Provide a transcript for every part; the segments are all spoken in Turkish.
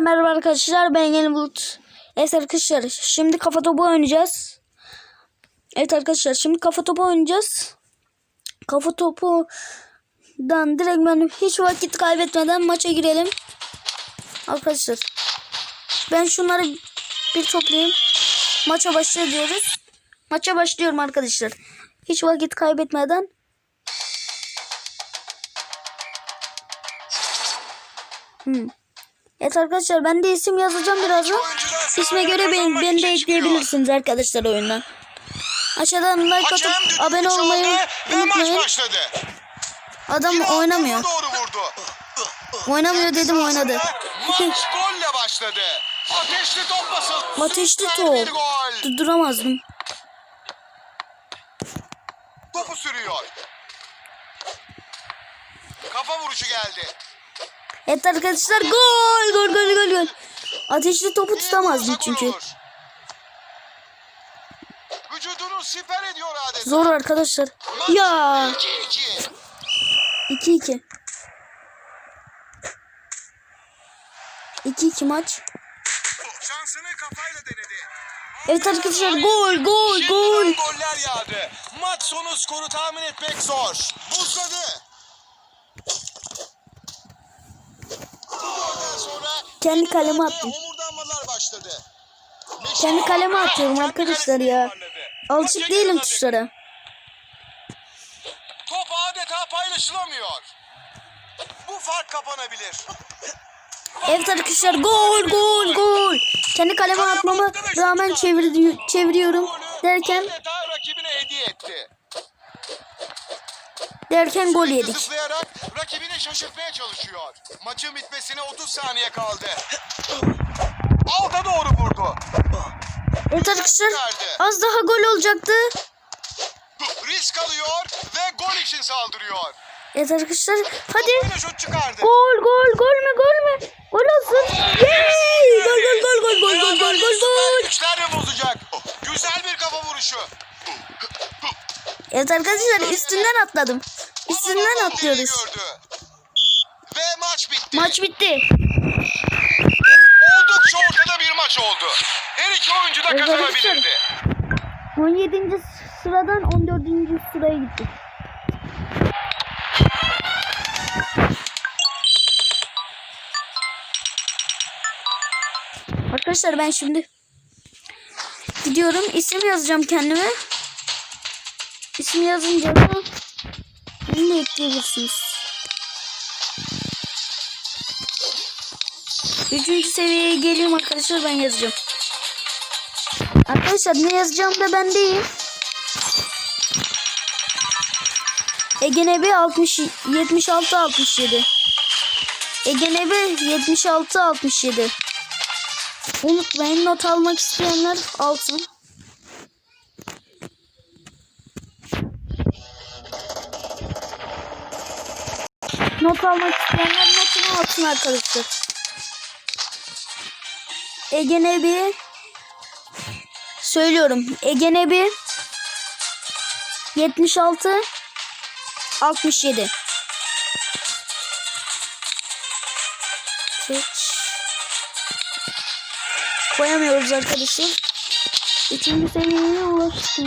Merhaba arkadaşlar ben Yeni Bulut. Evet arkadaşlar şimdi kafa topu oynayacağız. Evet arkadaşlar şimdi kafa topu oynayacağız. Kafa topudan direkt ben hiç vakit kaybetmeden maça girelim. Arkadaşlar ben şunları bir toplayayım. Maça başlıyoruz. Maça başlıyorum arkadaşlar. Hiç vakit kaybetmeden. Hmm. Evet arkadaşlar ben de isim yazacağım birazdan. İsme göre beni, beni de ekleyebilirsiniz arkadaşlar oyundan. Aşağıdan like Hakem atıp abone olmayı unutmayın. Adam oynamıyor. Oynamıyor dedim oynadı. Maç golle başladı. Ateşli top basıldı. Ateşli top. Durduramazdım. Topu sürüyor. Kafa vuruşu geldi. Evet arkadaşlar gol gol gol gol gol. Ateşli topu gol çünkü. Vücudunu siper ediyor adeta. Zor arkadaşlar. Ya 2-2. 2-2. 2-2 maç. Şansını kafayla denedi. Evet arkadaşlar gol gol Şimdiden gol. goller yağdı. Maç sonu skoru tahmin etmek zor. Buzladı. Bu golden sonra Kendi kaleme attım. Kendi kaleme atıyorum arkadaşlar ya. Alışık değilim tuşlara. Top adeta paylaşılamıyor. Bu fark kapanabilir. Evet arkadaşlar gol gol gol. Kendi kaleme atmama rağmen çevir, çeviriyorum derken Adeta rakibine hediye etti. Derken gol yedik. Rakibini şaşırtmaya çalışıyor. Maçın bitmesine 30 saniye kaldı. Alta doğru vurdu. Evet arkadaşlar az daha gol olacaktı. Risk alıyor ve gol için saldırıyor. Evet arkadaşlar hadi. Gol gol gol mü gol mü? Gol olsun. Yay! Gol gol gol gol gol gol gol gol gol. Güçler mi bozacak? Güzel bir kafa vuruşu. Evet arkadaşlar üstünden atladım. Üstünden atlıyoruz. Ve maç bitti. Maç bitti. Oldukça ortada bir maç oldu. Her iki oyuncu da kazanabilirdi. 17. sıradan 14. sıraya gittik. Arkadaşlar ben şimdi gidiyorum. İsim yazacağım kendime. İsim yazınca da beni de ekleyebilirsiniz. Üçüncü seviyeye geliyorum arkadaşlar ben yazacağım. Arkadaşlar ne yazacağım da ben değil. Ege Nebi 60 76 67. Ege Nebi 76 67. Unutmayın not almak isteyenler alsın. Not almak isteyenler notunu alsın arkadaşlar. Ege Nebi Söylüyorum. Ege Nebi 76 67 Seç. Koyamıyoruz arkadaşlar. Üçüncü seviyeye ulaştık.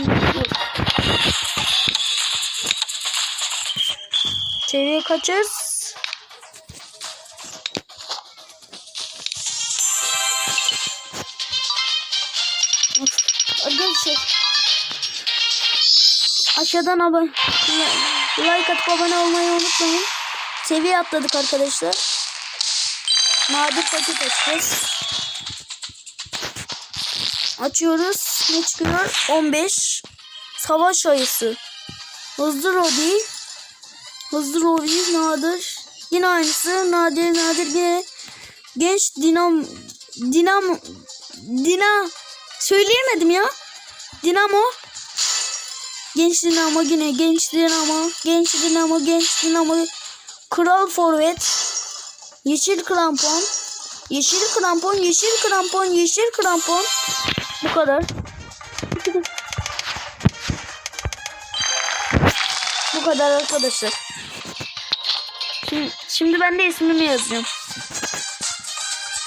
Seviye kaçız? Aşağıdan abone like atıp abone olmayı unutmayın. Seviye atladık arkadaşlar. Nadir paket açacağız. Açıyoruz. Ne çıkıyor? 15. Savaş ayısı. Hızlı Rodi. Hızlı Rodi nadir. Yine aynısı. Nadir nadir yine. Genç dinam dinam dina söyleyemedim ya. Dinamo. Genç Dinamo yine genç Dinamo. Genç Dinamo genç Dinamo. Kral Forvet. Yeşil krampon. Yeşil krampon, yeşil krampon, yeşil krampon. Bu kadar. Bu kadar arkadaşlar. Şimdi, şimdi ben de ismimi yazacağım.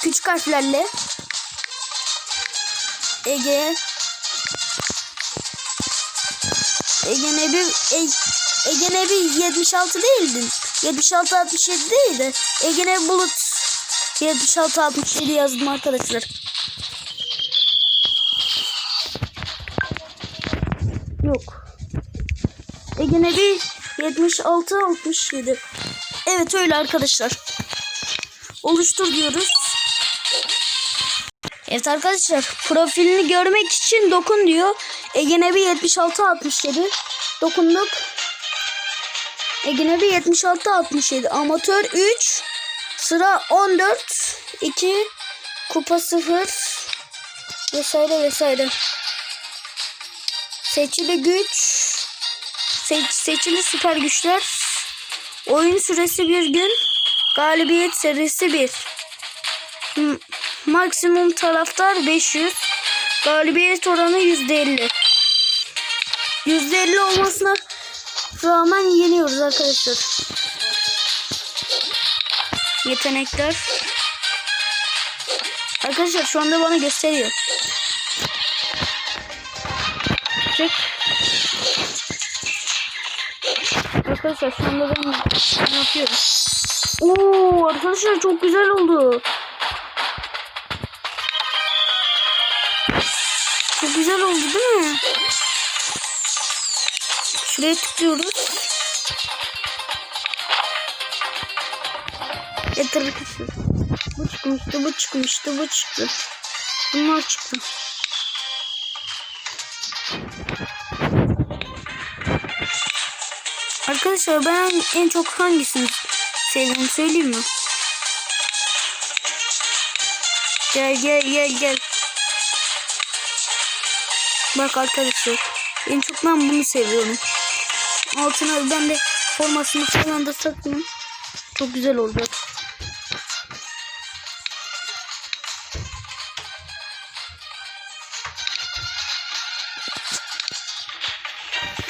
Küçük harflerle. Ege. Ege Nebi e, Ege Nebi 76 değildi. 76 67 değildi. Ege Nebi Bulut 76 67 yazdım arkadaşlar. Yok. Ege Nebi 76 67. Evet öyle arkadaşlar. Oluştur diyoruz. Evet arkadaşlar profilini görmek için dokun diyor. Ege Nebi 76 67. Dokunduk. Ege Nebi 76 67. Amatör 3. Sıra 14. 2. Kupa 0. Vesaire vesaire. Seçili güç. Se- seçili süper güçler. Oyun süresi bir gün. Galibiyet serisi 1. M- maksimum taraftar 500. Galibiyet oranı %50. %50 olmasına rağmen yeniyoruz arkadaşlar. Yetenekler. Arkadaşlar şu anda bana gösteriyor. Çek. Arkadaşlar şu anda ben ne yapıyorum? Oo arkadaşlar çok güzel oldu. Güzel oldu değil mi? Şuraya tıklıyoruz. Arkadaşlar. Bu çıkmıştı, bu çıkmıştı, bu çıktı. Bunlar çıktı. Arkadaşlar ben en çok hangisini seviyorum söyleyeyim mi? Gel gel gel gel. Bak arkadaşlar en çok ben bunu seviyorum. Altına ben de formasını falan da takayım. Çok güzel olacak.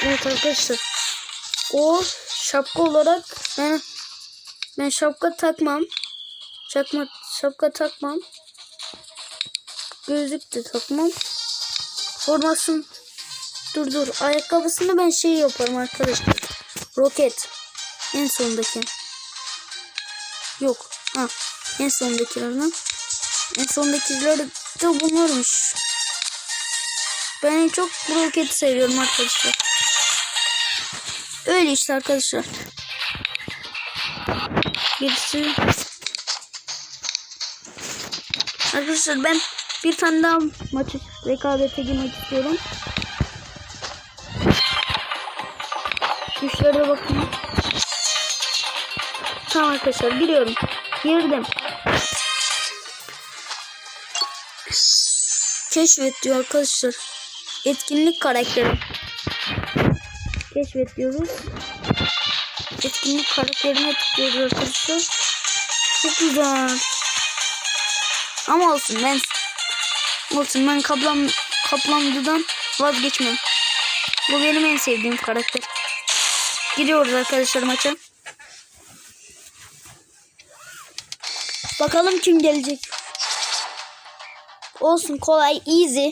Evet arkadaşlar. O şapka olarak ben ben şapka takmam. Çakma şapka takmam. Gözlük de takmam. Formasın dur dur ayakkabısını ben şey yaparım arkadaşlar. Roket en sondaki. Yok. Ha en sondakilerden. En sondakiler de bunlarmış. Ben en çok roketi seviyorum arkadaşlar. Öyle işte arkadaşlar. Birisi Arkadaşlar ben bir tane daha maçı rekabete girmek istiyorum. Güçlere bakın. Tamam arkadaşlar giriyorum. Girdim. Keşfet diyor arkadaşlar. Etkinlik karakteri. Keşfet diyoruz. Etkinlik karakterine tıklıyoruz arkadaşlar. Çok güzel. Ama olsun ben olsun ben kaplan kaplandıdan vazgeçmem. Bu benim en sevdiğim karakter. Giriyoruz arkadaşlar maça. Bakalım kim gelecek. Olsun kolay easy.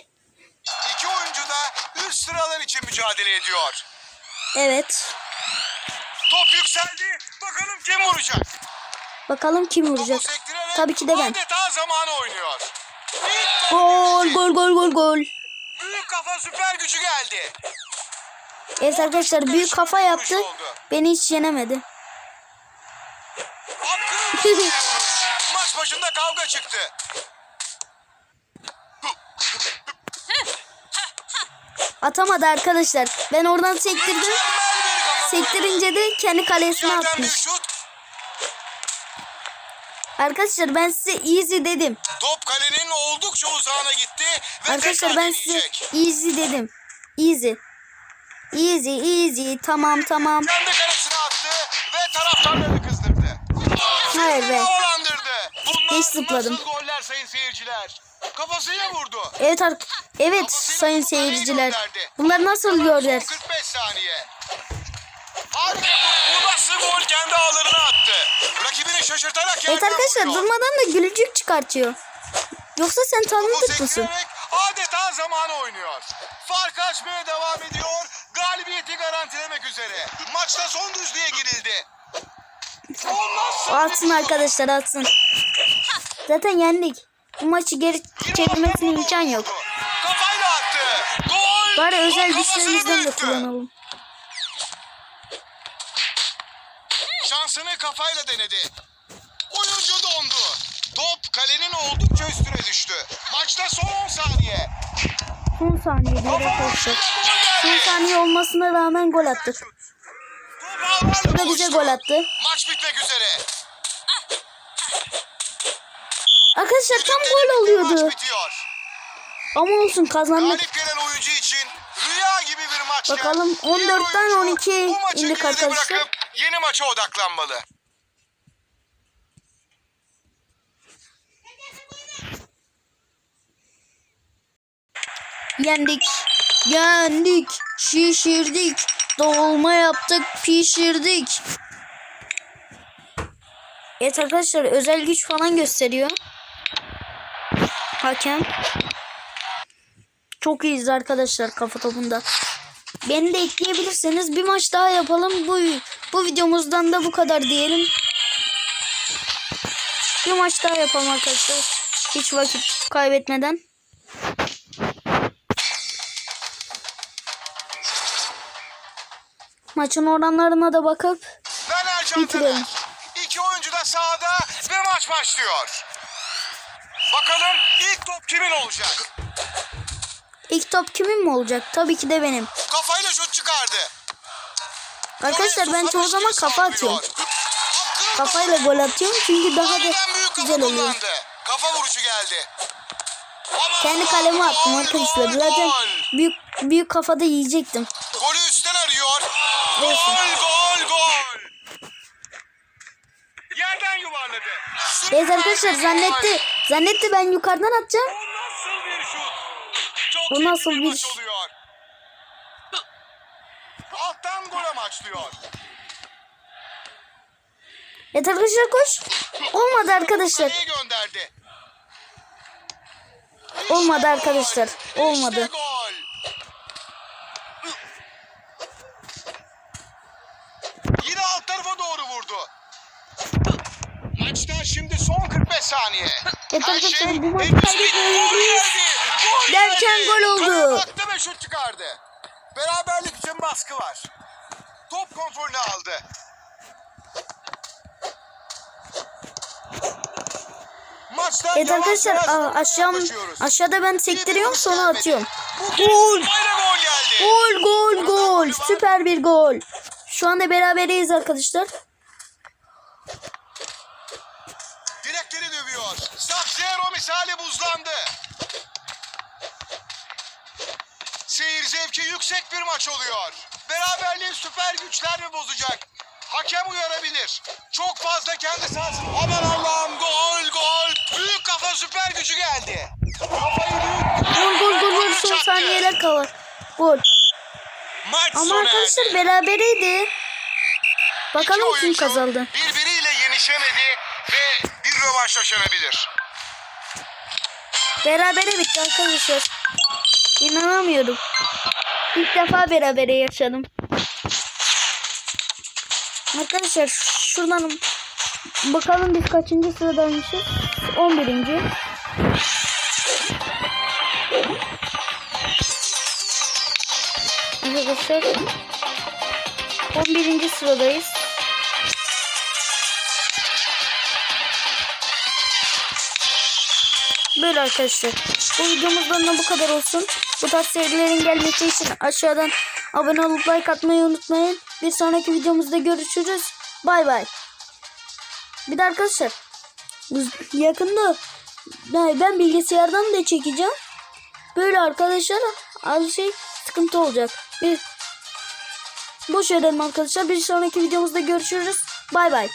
İki oyuncu da üst sıralar için mücadele ediyor. Evet. Top yükseldi. Bakalım kim vuracak? Bakalım kim Topu vuracak. sektirerek Tabii ki de ben. Adeta zamanı oynuyor. Gol gol gol gol gol. Büyük kafa süper gücü geldi. Evet arkadaşlar büyük kafa yaptı. Beni hiç yenemedi. Maç başında kavga çıktı. Atamadı arkadaşlar. Ben oradan sektirdim. Sektirince de kendi kalesine atmış. Arkadaşlar ben size easy dedim. Top kalenin oldukça uzağına gitti ve Arkadaşlar ben size deneyecek. easy dedim. Easy. Easy easy tamam tamam. Kendi kalesine attı ve taraftarları kızdırdı. Hayır be. Bunlar Geç zıpladım. nasıl goller sayın seyirciler? Kafasıyla vurdu. Evet ar- evet sayın seyirciler. Bunlar nasıl gördüler? Son 45 saniye. Harika Bu nasıl gol kendi ağlarına attı. Rakibini şaşırtarak Evet yerden arkadaşlar vuruyor. durmadan da gülücük çıkartıyor. Yoksa sen tanıdık mısın? adeta zaman oynuyor. Fark açmaya devam ediyor. Galibiyeti garantilemek üzere. Maçta son düzlüğe girildi. Atsın arkadaşlar atsın. Zaten yendik. Bu maçı geri çevirmesine imkan yok. Kafayla attı. Gol. Bari özel güçlerimizden de kullanalım. Şansını kafayla denedi. Kalenin oldukça üstüne düştü. Maçta son 10 saniye. Son saniye vuruşuyla gol Son saniye olmasına rağmen gol attık. Bu da bize gol attı. Maç bitmek üzere. Arkadaşlar tam gol oluyordu. Ama olsun kazandık. Galip gelen oyuncu için rüya gibi bir maç. Bakalım, 14'ten 12 indik arkadaşlar. Yeni maça odaklanmalı. Yendik. Yendik. Şişirdik. Dolma yaptık. Pişirdik. Evet arkadaşlar özel güç falan gösteriyor. Hakem. Çok iyiyiz arkadaşlar kafa topunda. Beni de ekleyebilirseniz bir maç daha yapalım. Bu bu videomuzdan da bu kadar diyelim. Bir maç daha yapalım arkadaşlar. Hiç vakit kaybetmeden. Maçın oranlarına da bakıp Bitirelim. İki oyuncu da sahada ve maç başlıyor. Bakalım ilk top kimin olacak? ilk top kimin mi olacak? Tabii ki de benim. Kafayla şut çıkardı. Arkadaşlar ben çoğu zaman kafa atıyorum. Kafayla gol atıyorum çünkü daha da güzel oluyor. Kafa vuruşu geldi. Aman Kendi kaleme attım arkadaşlar. Zaten büyük büyük kafada yiyecektim. Golü üstten arıyor. Gol gol gol. Yerden yuvarladı. Süper arkadaşlar gol. zannetti. Zannetti ben yukarıdan atacağım. Bu nasıl bir şut? Çok Bu nasıl bir maç oluyor. Alttan gol amaçlıyor. Evet arkadaşlar koş. Olmadı arkadaşlar. Kaleye gönderdi. Olmadı gol. arkadaşlar. Olmadı. İşte gol. Yine alt tarafa doğru vurdu. Maçta şimdi son 45 saniye. Evet Her arkadaşlar, şey bu maçı. Gol Derken gol oldu. Baktı ve şut çıkardı. Beraberlik için baskı var. Top kontrolünü aldı. Maçta Evet arkadaşlar aşağı aşağıda ben sektiriyorum sonra atıyorum. Gol. gol. Gol gol. Süper bir gol. Şu anda berabereyiz arkadaşlar. Seyir zevki yüksek bir maç oluyor. Beraberliği süper güçler mi bozacak? Hakem uyarabilir. Çok fazla kendi sahasını... Aman Allah'ım gol gol. Büyük kafa süper gücü geldi. Kafayı büyük... Gol gol gol gol son saniyeler kalır. Gol. Maç Ama sona arkadaşlar berabereydi. İki Bakalım kim kazandı. Birbiriyle yenişemedi ve bir rövanş yaşanabilir. Berabere bitti arkadaşlar. İnanamıyorum. İlk defa berabere yaşadım. Arkadaşlar şuradan bakalım biz kaçıncı sıradaymışız? 11. Arkadaşlar 11. sıradayız. Böyle arkadaşlar. Bu videomuzdan da bu kadar olsun. Bu tarz serilerin gelmesi için aşağıdan abone olup like atmayı unutmayın. Bir sonraki videomuzda görüşürüz. Bay bay. Bir de arkadaşlar yakında ben bilgisayardan da çekeceğim. Böyle arkadaşlar az şey sıkıntı olacak. Bir boş verelim arkadaşlar. Bir sonraki videomuzda görüşürüz. Bay bay.